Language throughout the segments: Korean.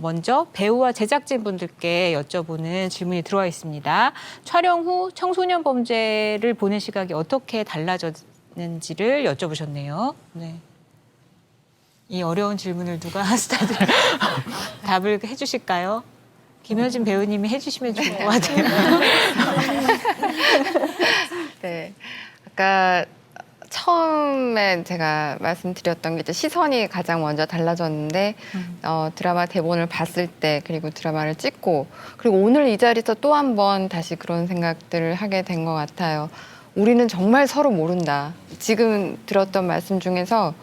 먼저 배우와 제작진 분들께 여쭤보는 질문이 들어와 있습니다. 촬영 후 청소년 범죄를 보는 시각이 어떻게 달라졌는지를 여쭤보셨네요. 네. 이 어려운 질문을 누가 스타들 답을 해주실까요? 김효진 배우님이 해주시면 좋을 것 같아요. 네. 아까 처음에 제가 말씀드렸던 게 이제 시선이 가장 먼저 달라졌는데 어, 드라마 대본을 봤을 때 그리고 드라마를 찍고 그리고 오늘 이 자리에서 또 한 번 다시 그런 생각들을 하게 된 것 같아요. 우리는 정말 서로 모른다. 지금 들었던 말씀 중에서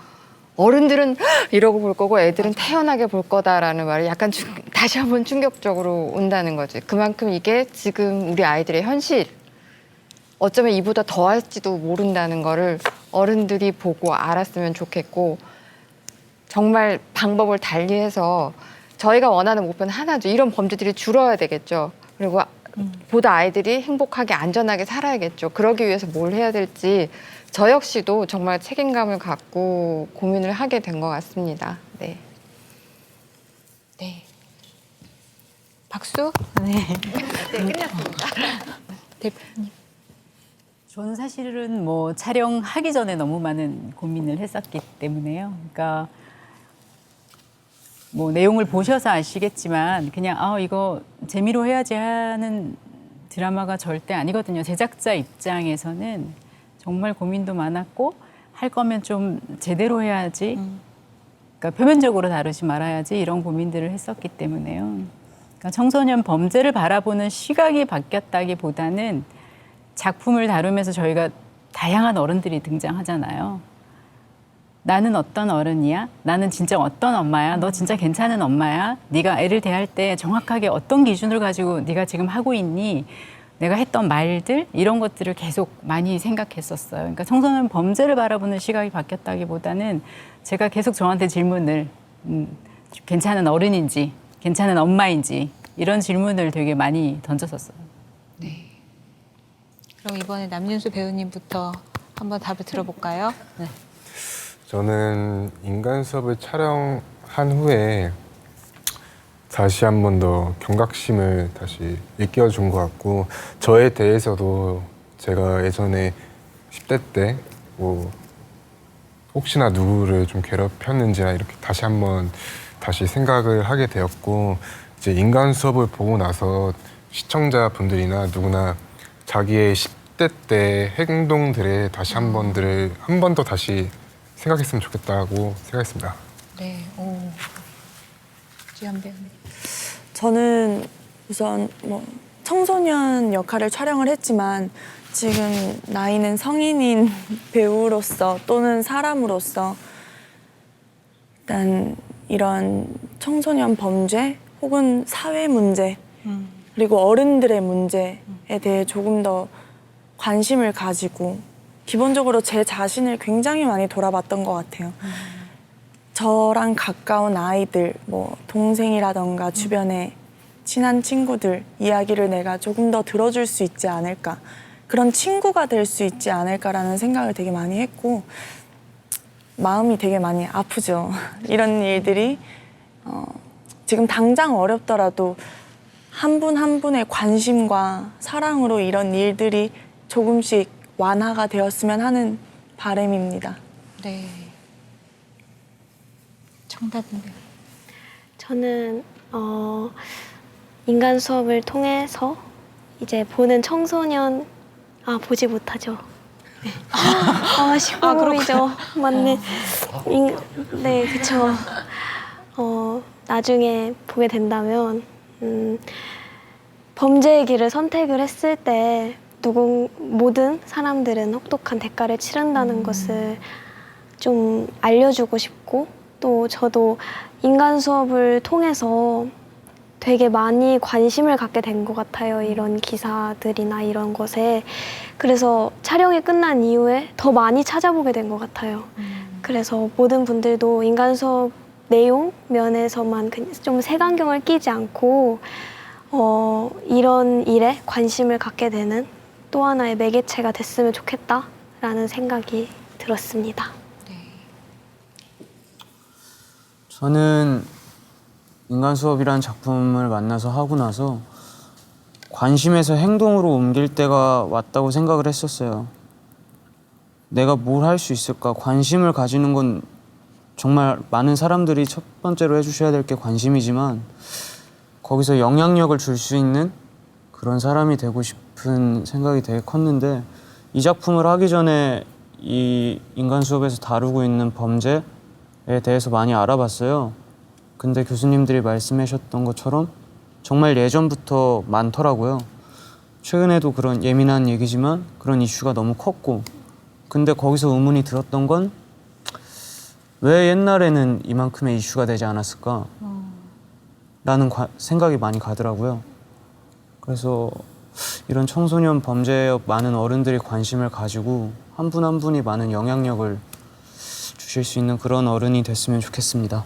어른들은 이러고 볼 거고 애들은 태연하게 볼 거다라는 말이 약간 충- 다시 한번 충격적으로 온다는 거지. 그만큼 이게 지금 우리 아이들의 현실 어쩌면 이보다 더 할지도 모른다는 거를 어른들이 보고 알았으면 좋겠고 정말 방법을 달리해서 저희가 원하는 목표는 하나죠. 이런 범죄들이 줄어야 되겠죠. 그리고 보다 아이들이 행복하게 안전하게 살아야겠죠. 그러기 위해서 뭘 해야 될지 저 역시도 정말 책임감을 갖고 고민을 하게 된 것 같습니다. 네. 네. 박수? 네. 끝났습니다. 대표님. 저는 사실은 뭐 촬영하기 전에 너무 많은 고민을 했었기 때문에요. 그러니까 뭐 내용을 보셔서 아시겠지만 그냥 아 이거 재미로 해야지 하는 드라마가 절대 아니거든요. 제작자 입장에서는 정말 고민도 많았고 할 거면 좀 제대로 해야지. 그러니까 표면적으로 다루지 말아야지 이런 고민들을 했었기 때문에요. 그러니까 청소년 범죄를 바라보는 시각이 바뀌었다기보다는 작품을 다루면서 저희가 다양한 어른들이 등장하잖아요. 나는 어떤 어른이야? 나는 진짜 어떤 엄마야? 너 진짜 괜찮은 엄마야? 네가 애를 대할 때 정확하게 어떤 기준을 가지고 네가 지금 하고 있니? 내가 했던 말들 이런 것들을 계속 많이 생각했었어요. 그러니까 청소년 범죄를 바라보는 시각이 바뀌었다기보다는 제가 계속 저한테 질문을 음, 괜찮은 어른인지, 괜찮은 엄마인지 이런 질문을 되게 많이 던졌었어요. 그럼 이번에 남윤수 배우님부터 한번 답을 들어볼까요? 네. 저는 인간 수업을 촬영한 후에 다시 한 번 더 경각심을 다시 일깨워준 것 같고 저에 대해서도 제가 예전에 10대 때 뭐 혹시나 누구를 좀 괴롭혔는지나 이렇게 다시 한번 다시 생각을 하게 되었고 이제 인간 수업을 보고 나서 시청자분들이나 누구나 자기의 10대 때 행동들에 다시 한 번들을 한 번 더 다시 생각했으면 좋겠다고 생각했습니다. 네. 오. 주연 배우님. 저는 우선 뭐 청소년 역할을 촬영을 했지만 지금 나이는 성인인 배우로서 또는 사람으로서 일단 이런 청소년 범죄 혹은 사회 문제 음. 그리고 어른들의 문제에 대해 조금 더 관심을 가지고 기본적으로 제 자신을 굉장히 많이 돌아봤던 것 같아요. 저랑 가까운 아이들, 뭐 동생이라던가 주변에 친한 친구들 이야기를 내가 조금 더 들어줄 수 있지 않을까. 그런 친구가 될 수 있지 않을까라는 생각을 되게 많이 했고 마음이 되게 많이 아프죠. 이런 일들이 어, 지금 당장 어렵더라도 한 분 한 분의 관심과 사랑으로 이런 일들이 조금씩 완화가 되었으면 하는 바람입니다. 네. 정답은 배우. 저는 어, 인간 수업을 통해서 이제 보는 청소년 아 보지 못하죠. 네. 아, 19금이죠. 맞네. 인, 네, 그쵸. 어, 나중에 보게 된다면, 음, 범죄의 길을 선택을 했을 때, 누군, 모든 사람들은 혹독한 대가를 치른다는 것을 좀 알려주고 싶고, 또 저도 인간 수업을 통해서 되게 많이 관심을 갖게 된 것 같아요. 이런 기사들이나 이런 것에. 그래서 촬영이 끝난 이후에 더 많이 찾아보게 된 것 같아요. 그래서 모든 분들도 인간 수업 내용 면에서만 그- 좀 색안경을 끼지 않고 어, 이런 일에 관심을 갖게 되는 또 하나의 매개체가 됐으면 좋겠다라는 생각이 들었습니다. 저는 인간 수업이라는 작품을 만나서 하고 나서 관심에서 행동으로 옮길 때가 왔다고 생각을 했었어요. 내가 뭘 할 수 있을까? 관심을 가지는 건 정말 많은 사람들이 첫 번째로 해주셔야 될 게 관심이지만 거기서 영향력을 줄 수 있는 그런 사람이 되고 싶은 생각이 되게 컸는데 이 작품을 하기 전에 이 인간 수업에서 다루고 있는 범죄에 대해서 많이 알아봤어요. 근데 교수님들이 말씀하셨던 것처럼 정말 예전부터 많더라고요. 최근에도 그런 예민한 얘기지만 그런 이슈가 너무 컸고 근데 거기서 의문이 들었던 건 왜 옛날에는 이만큼의 이슈가 되지 않았을까? 라는 과- 생각이 많이 가더라고요. 그래서 이런 청소년 범죄에 많은 어른들이 관심을 가지고 한 분한 분이 많은 영향력을 주실 수 있는 그런 어른이 됐으면 좋겠습니다.